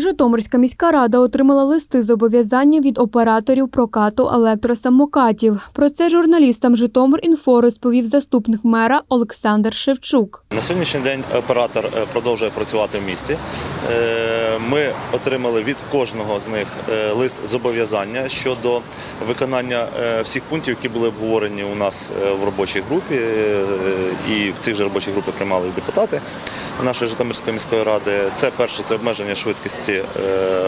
Житомирська міська рада отримала листи зобов'язання від операторів прокату електросамокатів. Про це журналістам Житомир.Інфо розповів заступник мера Олександр Шевчук. На сьогоднішній день оператор е, продовжує працювати в місті. Е, Ми отримали від кожного з них е, лист зобов'язання щодо виконання всіх пунктів, які були обговорені у нас в робочій групі. І в цих же робочих групах приймали депутати нашої Житомирської міської ради. Це перше це обмеження швидкості е,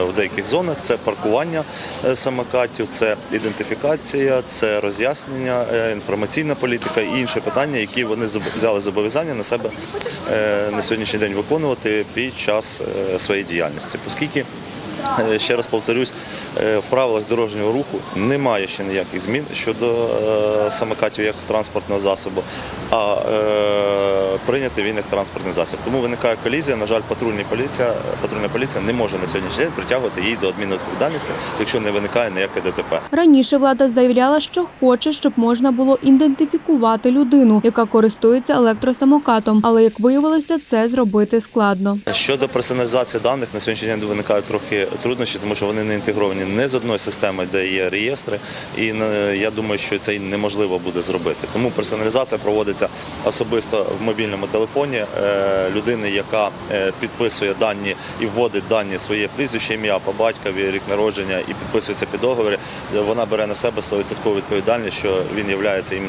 в деяких зонах, це паркування е, самокатів, це ідентифікація, це роз'яснення, е, інформаційна політика і інші питання, які вони взяли зобов'язання на себе на сьогоднішній день виконувати під час своєї діяльності, оскільки. Ще раз повторюсь, в правилах дорожнього руху немає ще ніяких змін щодо самокатів як транспортного засобу, а е, прийняти він як транспортний засіб. Тому виникає колізія. На жаль, патрульна поліція, патрульна поліція не може на сьогоднішній день притягувати її до адмінвідповідальності, якщо не виникає ніяке ДТП. Раніше влада заявляла, що хоче, щоб можна було ідентифікувати людину, яка користується електросамокатом, але як виявилося, це зробити складно. Щодо персоналізації даних, на сьогоднішній день виникають трохи труднощі, тому що вони не інтегровані не з одної системи, де є реєстри, і я думаю, що це неможливо буде зробити. Тому персоналізація проводиться особисто в мобільному телефоні е, людини, яка е, підписує дані і вводить дані своє прізвище, ім'я по батькові, рік народження і підписується під договори, Вона бере на себе 100% відповідальність, що він є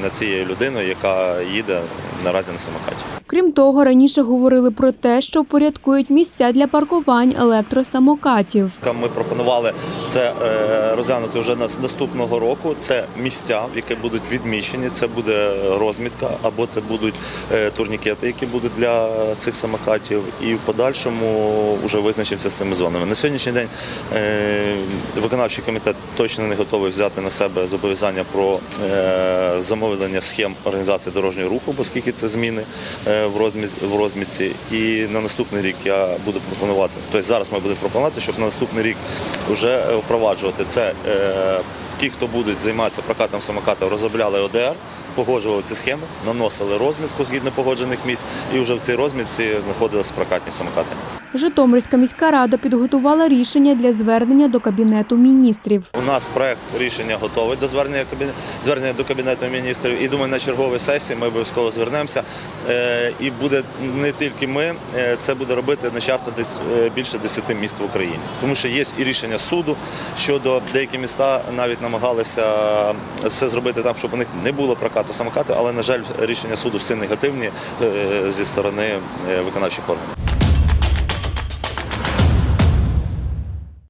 цією людиною, яка їде наразі на самокаті. Крім того, раніше говорили про те, що впорядкують місця для паркувань електросамокатів. Ми пропонували це е, розглянути вже наступного року. Це місця, які будуть відмічені. Це буде розмітка або це будуть е, турнікети, які будуть для цих самокатів. І в подальшому вже визначимося з цими зонами. На сьогоднішній день е, виконавчий комітет точно не готовий взяти на себе зобов'язання про замовлення схем організації дорожнього руху, оскільки це зміни в розмі- в розміці. І на наступний рік я буду пропонувати. Тобто зараз ми будемо пропонувати, щоб на наступний рік вже е, впроваджувати це. е, Ті, хто будуть займатися прокатом самокатів, розробляли ОДР, погоджували ці схеми, наносили розмітку згідно погоджених місць, і вже в цій розмітці знаходилися прокатні самокати. Житомирська міська рада підготувала рішення для звернення до кабінету міністрів. У нас проект рішення готовий до звернення звернення до кабінету міністрів. І думаю, на черговій сесії ми обов'язково звернемося. Е, І буде не тільки ми, е, це буде робити одночасно десь е, більше 10 міст в Україні. Тому що є і рішення суду щодо деякі міста навіть намагалися все зробити так, щоб у них не було прокату самокату, але на жаль, рішення суду всі негативні зі сторони виконавчих органів.